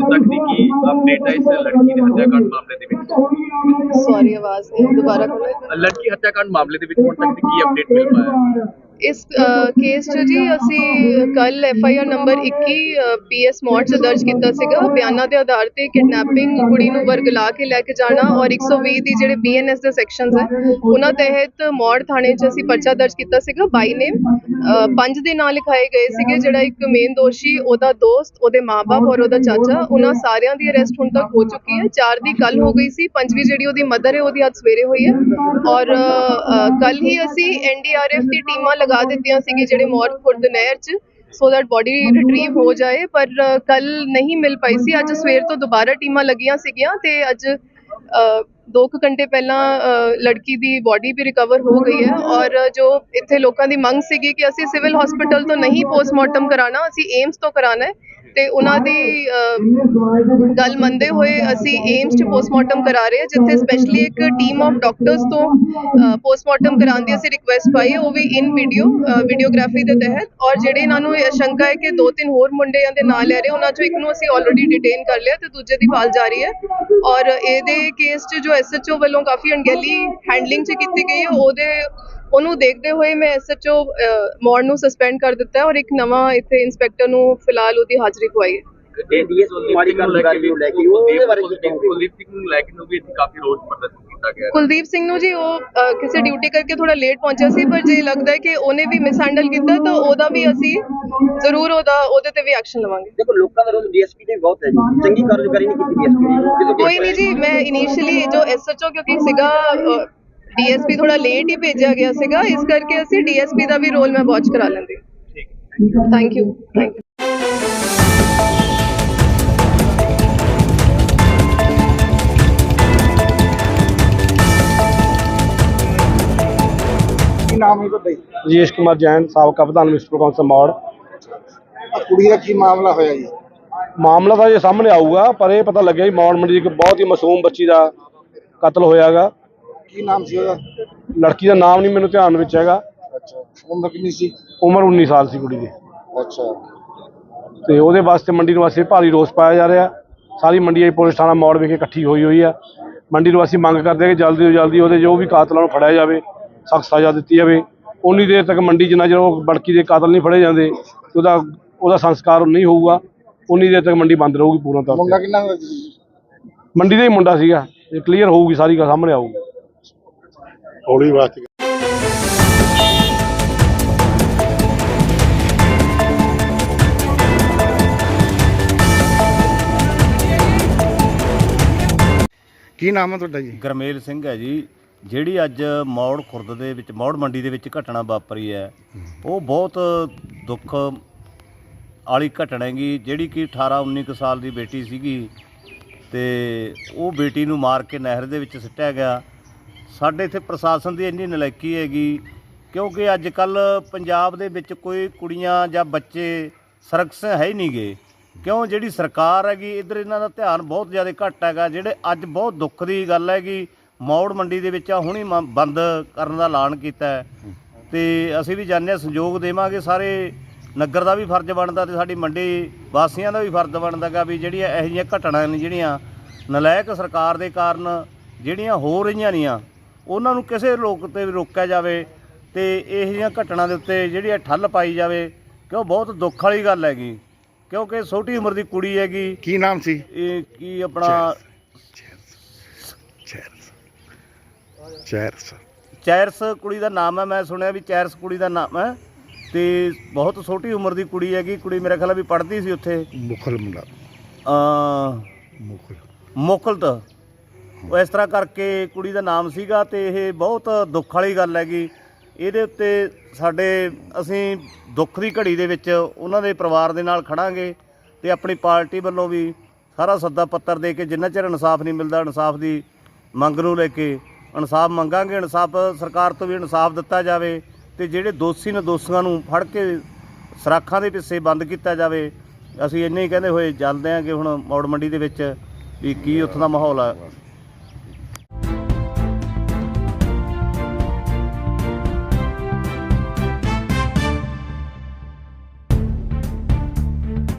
ਕੀ update ਹੈ ਇਸ ਲੜਕੀ ਦੇ ਹੱਤਿਆਕਾਂਡ ਮਾਮਲੇ ਦੇ ਵਿੱਚ ਸੌਰੀ ਆਵਾਜ਼ ਨਹੀਂ ਦੁਬਾਰਾ ਕਰੋ ਲੜਕੀ ਹੱਤਿਆਕਾਂਡ ਮਾਮਲੇ ਦੇ ਵਿੱਚ ਹੁਣ ਤੱਕ ਦੀ ਕੀ ਅਪਡੇਟ ਮਿਲ ਪਾਇਆ? ਇਸ ਕੇਸ 'ਚ ਜੀ ਅਸੀਂ ਕੱਲ F I R number 21 PS mode 'ਚ ਦਰਜ ਕੀਤਾ ਸੀਗਾ। ਬਿਆਨਾਂ ਦੇ ਆਧਾਰ ਤੇ ਕਿਡਨੈਪਿੰਗ ਕੁੜੀ ਨੂੰ ਵਰਗਲਾ ਕੇ ਲੈ ਕੇ ਜਾਣਾ ਔਰ 120 ਦੀ ਜਿਹੜੇ ਬੀਐਨਐਸ ਦੇ ਸੈਕਸ਼ਨਸ ਹੈ, ਉਹਨਾਂ ਤਹਿਤ ਮੌੜ ਥਾਣੇ 'ਚ ਅਸੀਂ ਪਰਚਾ ਦਰਜ ਕੀਤਾ ਸੀਗਾ ਬਾਈ ਨੇਮ ਪੰਜ ਦੇ ਨਾਂ ਲਿਖਾਏ ਗਏ ਸੀਗੇ, ਜਿਹੜਾ ਇੱਕ ਮੇਨ ਦੋਸ਼ੀ, ਉਹਦਾ ਦੋਸਤ, ਉਹਦੇ ਮਾਪੇ ਔਰ ਉਹਦਾ ਚਾਚਾ, ਉਹਨਾਂ ਸਾਰਿਆਂ ਦੀ ਅਰੈਸਟ ਹੁਣ ਤੱਕ ਹੋ ਚੁੱਕੀ ਹੈ। ਚਾਰ ਦੀ ਕੱਲ ਹੋ ਗਈ ਸੀ, ਪੰਜਵੀਂ ਜਿਹੜੀ ਉਹਦੀ ਮਦਰ ਹੈ, ਉਹਦੀ ਅੱਜ ਸਵੇਰੇ ਹੋਈ ਹੈ। ਔਰ ਕੱਲ ਹੀ ਅਸੀਂ ਐਨਡੀਆਰਐਫ ਦੀ ਟੀਮਾਂ ਲਗਾ ਦਿੱਤੀਆਂ ਸੀ ਜਿਹੜੇ ਮੌਤ ਖੁਰਦ ਨਹਿਰ 'ਚ ਸੋ ਦੈਟ ਬੋਡੀ ਰਿਟਰੀਵ ਹੋ ਜਾਏ ਪਰ ਕੱਲ ਨਹੀਂ ਮਿਲ ਪਾਈ ਸੀ। ਅੱਜ ਸਵੇਰ ਤੋਂ ਦੁਬਾਰਾ ਟੀਮਾਂ ਲੱਗੀਆਂ ਸੀਗੀਆਂ ਤੇ ਅੱਜ ਅ, ਦੋ ਕੁ ਘੰਟੇ ਪਹਿਲਾਂ ਲੜਕੀ ਦੀ ਬੋਡੀ ਵੀ ਰਿਕਵਰ ਹੋ ਗਈ ਹੈ ਔਰ ਜੋ ਇੱਥੇ ਲੋਕਾਂ ਦੀ ਮੰਗ ਸੀਗੀ ਕਿ ਅਸੀਂ ਸਿਵਲ ਹਸਪੀਟਲ ਤੋਂ ਨਹੀਂ ਪੋਸਟਮਾਰਟਮ ਕਰਾਣਾ ਅਸੀਂ ਏਮਸ ਤੋਂ ਕਰਾਣਾ ਹੈ ਤੇ ਉਹਨਾਂ ਦੀ ਗੱਲ ਮੰਨਦੇ ਹੋਏ ਅਸੀਂ ਏਮਸ 'ਚ ਪੋਸਟਮਾਰਟਮ ਕਰਾ ਰਹੇ ਹਾਂ, ਜਿੱਥੇ ਸਪੈਸ਼ਲੀ ਇੱਕ ਟੀਮ ਆਫ ਡਾਕਟਰਸ ਤੋਂ ਪੋਸਟਮਾਰਟਮ ਕਰਾਉਣ ਦੀ ਅਸੀਂ ਰਿਕੁਐਸਟ ਪਾਈ ਉਹ ਵੀ ਇਨ ਵੀਡੀਓ ਵੀਡੀਓਗ੍ਰਾਫੀ ਦੇ ਤਹਿਤ ਔਰ ਜਿਹੜੇ ਇਹਨਾਂ ਨੂੰ ਇਹ ਸ਼ੰਕਾ ਹੈ ਕਿ ਦੋ ਤਿੰਨ ਹੋਰ ਮੁੰਡਿਆਂ ਦੇ ਨਾਂ ਲੈ ਰਹੇ, ਉਹਨਾਂ ਚੋਂ ਇੱਕ ਨੂੰ ਅਸੀਂ ਆਲਰੇਡੀ ਡਿਟੇਨ ਕਰ ਲਿਆ ਤੇ ਦੂਜੇ ਦੀ ਭਾਲ ਜਾਰੀ ਹੈ ਔਰ ਇਹਦੇ ਕੇਸ 'ਚ ਜੋ ਐਸਐਚਓ ਵੱਲੋਂ ਕਾਫੀ ਅਣਗਹਿਲੀ ਹੈਂਡਲਿੰਗ 'ਚ ਕੀਤੀ ਗਈ ਹੈ, ਉਹਦੇ ਉਹਨੂੰ ਦੇਖਦੇ ਹੋਏ ਮੈਂ ਐਸਐਚਓ ਮੋੜ ਨੂੰ ਸਸਪੈਂਡ ਕਰ ਦਿੱਤਾ ਹੈ ਔਰ ਇੱਕ ਨਵਾਂ ਇੱਥੇ ਇੰਸਪੈਕਟਰ ਨੂੰ ਫਿਲਹਾਲ ਉਹਦੀ ਹਾਜ਼ਰੀ ਪਵਾਈ ਹੈ? ਕੁਲਦੀਪ ਸਿੰਘ ਨੂੰ ਜੀ ਉਹ ਕਿਸੇ ਡਿਊਟੀ ਕਰਕੇ ਥੋੜਾ ਲੇਟ ਪਹੁੰਚਿਆ ਸੀ ਪਰ ਜੇ ਲੱਗਦਾ ਹੈ ਕਿ ਉਹਨੇ ਵੀ ਮਿਸਹੈਂਡਲ ਕੀਤਾ ਤਾਂ ਉਹਦਾ ਵੀ ਅਸੀਂ ਜ਼ਰੂਰ ਉਹਦਾ ਉਹਦੇ ਤੇ ਵੀ ਐਕਸ਼ਨ ਲਵਾਂਗੇ। ਦੇਖੋ ਲੋਕਾਂ ਦਾ ਰੋਲ ਡੀਐਸਪੀ ਤੇ ਬਹੁਤ ਹੈ ਜੀ। ਚੰਗੀ ਕਾਰਗੁਜ਼ਾਰੀ ਨਹੀਂ ਕੀਤੀ ਡੀਐਸਪੀ ਕੋਈ ਨਹੀਂ ਜੀ ਮੈਂ ਇਨੀਸ਼ੀਅਲੀ ਜੋ ਐਸਐਚਓ ਕਿਉਂਕਿ ਸੀਗਾ ਡੀਐਸਪੀ ਥੋੜਾ ਲੇਟ ਹੀ ਭੇਜਿਆ ਗਿਆ ਸੀਗਾ ਇਸ ਕਰਕੇ ਅਸੀਂ ਡੀਐਸਪੀ ਦਾ ਵੀ ਰੋਲ ਮੈਂ ਵਾਚ ਕਰਾ ਲੈਂਦੀ। ਥੈਂਕ ਯੂ ਥੈਂਕ ਯੂ ਕੀ ਨਾਮ ਹੈ ਤੁਹਾਡਾ ਜੀ? ਰਜੇਸ਼ ਕੁਮਾਰ ਜੈਨ ਸਾਬਕਾ ਪ੍ਰਧਾਨ ਮਿਸਟਰ ਕੌਂਸਲ ਮੌੜ ਆਹ ਕੁੜੀ ਦਾ ਕੀ ਮਾਮਲਾ ਹੋਇਆ ਜੀ? ਮਾਮਲਾ ਤਾਂ ਇਹ ਸਾਹਮਣੇ ਆਊਗਾ ਪਰ ਇਹ ਪਤਾ ਲੱਗਿਆ ਕਿ ਮੌੜ ਮੰਡੀ ਦੀ ਇੱਕ ਬਹੁਤ ਹੀ ਮਾਸੂਮ ਬੱਚੀ ਦਾ ਕਤਲ ਹੋਇਆਗਾ। ਕੀ ਨਾਮ ਸੀ ਉਹਦਾ? ਲੜਕੀ ਦਾ ਨਾਮ ਨਹੀਂ ਮੈਨੂੰ ਧਿਆਨ ਵਿੱਚ ਹੈਗਾ। ਅੱਛਾ ਉਮਰ ਕਿੰਨੀ ਸੀ? ਉਮਰ 19 ਸਾਲ ਸੀ ਕੁੜੀ ਦੀ। ਅੱਛਾ। ਤੇ ਉਹਦੇ ਵਾਸਤੇ ਮੰਡੀ ਨਿਵਾਸੀ ਭਾਰੀ ਰੋਸ ਪਾਇਆ ਜਾ ਰਿਹਾ। ਸਾਰੀ ਮੰਡੀ ਆਈ ਪੁਲਿਸ ਥਾਣਾ ਮੌੜ ਵਿਖੇ ਇਕੱਠੀ ਹੋਈ ਹੋਈ ਆ। ਮੰਡੀ ਨਿਵਾਸੀ ਮੰਗ ਕਰਦੇ ਆ ਕਿ ਜਲਦੀ ਤੋਂ ਜਲਦੀ ਉਹਦੇ ਜੋ ਵੀ ਕਾਤਲਾਂ ਨੂੰ ਫੜਿਆ ਜਾਵੇ ਸਖਤ ਸਜ਼ਾ ਦਿੱਤੀ ਜਾਵੇ। ਉਨੀ ਦੇਰ ਤੱਕ ਮੰਡੀ ਜਿੰਨਾ ਚਿਰ ਉਹ ਬੜਕੀ ਦੇ ਕਾਤਲ ਨਹੀਂ ਫੜੇ ਜਾਂਦੇ ਉਹਦਾ ਉਹਦਾ ਸੰਸਕਾਰ ਨਹੀਂ ਹੋਊਗਾ। ਉਨੀ ਦੇਰ ਤੱਕ ਮੰਡੀ ਬੰਦ ਰਹੂਗੀ ਪੂਰਨ ਤੌਰ ਮੁੰਡਾ ਤੇ ਕਿੰਨਾ ਮੰਡੀ ਦਾ ਹੀ ਮੁੰਡਾ ਸੀਗਾ। ਇਹ ਕਲੀਅਰ ਹੋਊਗੀ ਸਾਰੀ ਗੱਲ ਸਾਹਮਣੇ ਆਊਗੀ। ਹੌਲੀ ਵਾਸਤੇ ਕੀ ਨਾਮ ਹੈ ਤੁਹਾਡਾ ਜੀ? ਗਰਮੇਲ ਸਿੰਘ ਹੈ ਜੀ। ਜਿਹੜੀ ਅੱਜ ਮੌੜ ਖੁਰਦ ਦੇ ਵਿੱਚ, ਮੌੜ ਮੰਡੀ ਦੇ ਵਿੱਚ ਘਟਨਾ ਵਾਪਰੀ ਹੈ, ਉਹ ਬਹੁਤ ਦੁੱਖ ਵਾਲੀ ਘਟਨਾ ਹੈਗੀ। ਜਿਹੜੀ ਕਿ 18 19 ਕੁ ਸਾਲ ਦੀ ਬੇਟੀ ਸੀਗੀ ਤੇ ਉਹ ਬੇਟੀ ਨੂੰ ਮਾਰ ਕੇ ਨਹਿਰ ਦੇ ਵਿੱਚ ਸਿੱਟਿਆ ਗਿਆ। ਸਾਡੇ ਇੱਥੇ ਪ੍ਰਸ਼ਾਸਨ ਦੀ ਇੰਨੀ ਨਲਾਇਕੀ ਹੈਗੀ, ਕਿਉਂਕਿ ਅੱਜ ਕੱਲ ਪੰਜਾਬ ਦੇ ਵਿੱਚ ਕੋਈ ਕੁੜੀਆਂ ਜਾਂ ਬੱਚੇ ਸੁਰੱਖਿਅਤ ਹੈ ਹੀ ਨਹੀਂਗੇ। ਕਿਉਂ? ਜਿਹੜੀ ਸਰਕਾਰ ਹੈਗੀ, ਇਧਰ ਇਹਨਾਂ ਦਾ ਧਿਆਨ ਬਹੁਤ ਜ਼ਿਆਦਾ ਘੱਟ ਹੈਗਾ, ਜਿਹੜੇ ਅੱਜ ਬਹੁਤ ਦੁੱਖ ਦੀ ਗੱਲ ਹੈਗੀ, ਮੌੜ ਮੰਡੀ ਦੇ ਵਿੱਚ ਆ, ਹੁਣੀ ਬੰਦ ਕਰਨ ਦਾ ਐਲਾਨ ਕੀਤਾ ਹੈ। ਤੇ ਅਸੀਂ ਵੀ ਜਾਣਦੇ ਹਾਂ, ਸੰਯੋਗ ਦੇਵਾਂਗੇ ਸਾਰੇ, ਨਗਰ ਦਾ ਵੀ ਫਰਜ਼ ਬਣਦਾ ਤੇ ਸਾਡੀ ਮੰਡੀ ਵਾਸੀਆਂ ਦਾ ਵੀ ਫਰਜ਼ ਬਣਦਾ ਗਾ ਵੀ ਜਿਹੜੀਆਂ ਇਹੋ ਜਿਹੀਆਂ ਘਟਨਾ ਨੇ ਜਿਹੜੀਆਂ ਨਲਾਇਕ ਸਰਕਾਰ ਦੇ ਕਾਰਨ ਜਿਹੜੀਆਂ ਹੋ ਰਹੀਆਂ ਨੀਆਂ ਉਹਨਾਂ ਨੂੰ ਕਿਸੇ ਲੋਕ ਤੇ ਵੀ ਰੋਕਿਆ ਜਾਵੇ ਤੇ ਇਹੋ ਜਿਹੀਆਂ ਘਟਨਾ ਦੇ ਉੱਤੇ ਜਿਹੜੀ ਇਹ ਠੱਲ ਪਾਈ ਜਾਵੇ ਕਿਉਂ ਬਹੁਤ ਦੁੱਖ ਵਾਲੀ ਗੱਲ ਹੈਗੀ। ਕਿਉਂਕਿ ਛੋਟੀ ਉਮਰ ਦੀ ਕੁੜੀ ਹੈਗੀ। ਕੀ ਨਾਮ ਸੀ? ਇਹ ਕੀ ਆਪਣਾ ਚੈਰਸ ਚੈਰਸ ਕੁੜੀ ਦਾ ਨਾਮ ਹੈ ਮੈਂ ਸੁਣਿਆ ਵੀ ਚੈਰਸ ਕੁੜੀ ਦਾ ਨਾਮ ਹੈ। ਤੇ ਬਹੁਤ ਛੋਟੀ ਉਮਰ ਦੀ ਕੁੜੀ ਹੈਗੀ ਕੁੜੀ ਮੇਰੇ ਖਿਆਲ ਆ ਵੀ ਪੜ੍ਹਦੀ ਸੀ ਉੱਥੇ। ਮੁਖਲ ਮੁੰਡਾ। ਅ ਮੁਖਲ। ਮੁਕਲਤ ਉਹ ਇਸ ਤਰ੍ਹਾਂ ਕਰਕੇ ਕੁੜੀ ਦਾ ਨਾਮ ਸੀਗਾ ਤੇ ਇਹ ਬਹੁਤ ਦੁੱਖ ਵਾਲੀ ਗੱਲ ਹੈਗੀ। ਇਹਦੇ ਉੱਤੇ ਸਾਡੇ, ਅਸੀਂ ਦੁੱਖ ਦੀ ਘੜੀ ਦੇ ਵਿੱਚ ਉਹਨਾਂ ਦੇ ਪਰਿਵਾਰ ਦੇ ਨਾਲ ਖੜਾਂਗੇ ਤੇ ਆਪਣੀ ਪਾਰਟੀ ਵੱਲੋਂ ਵੀ ਸਾਰਾ ਸੱਦਾ ਪੱਤਰ ਦੇ ਕੇ ਜਿੰਨਾ ਚਿਰ ਇਨਸਾਫ ਨਹੀਂ ਮਿਲਦਾ, ਇਨਸਾਫ ਦੀ ਮੰਗ ਨੂੰ ਲੈ ਕੇ ਇਨਸਾਫ ਮੰਗਾਂਗੇ, ਇਨਸਾਫ ਸਰਕਾਰ ਤੋਂ ਵੀ ਇਨਸਾਫ ਦਿੱਤਾ ਜਾਵੇ ਤੇ ਜਿਹੜੇ ਦੋਸ਼ੀ ਨੇ ਦੋਸ਼ੀਆਂ ਨੂੰ ਫੜ ਕੇ ਸਰਾਖਾਂ ਦੇ ਪਿੱਛੇ ਬੰਦ ਕੀਤਾ ਜਾਵੇ, ਅਸੀਂ ਇੰਨੇ ਹੀ ਕਹਿੰਦੇ ਹੋਏ ਚੱਲਦੇ ਹਾਂ ਹੁਣ ਮੌੜ ਮੰਡੀ ਦੇ ਵਿੱਚ ਵੀ ਕੀ ਉੱਥੋਂ ਦਾ ਮਾਹੌਲ ਆ।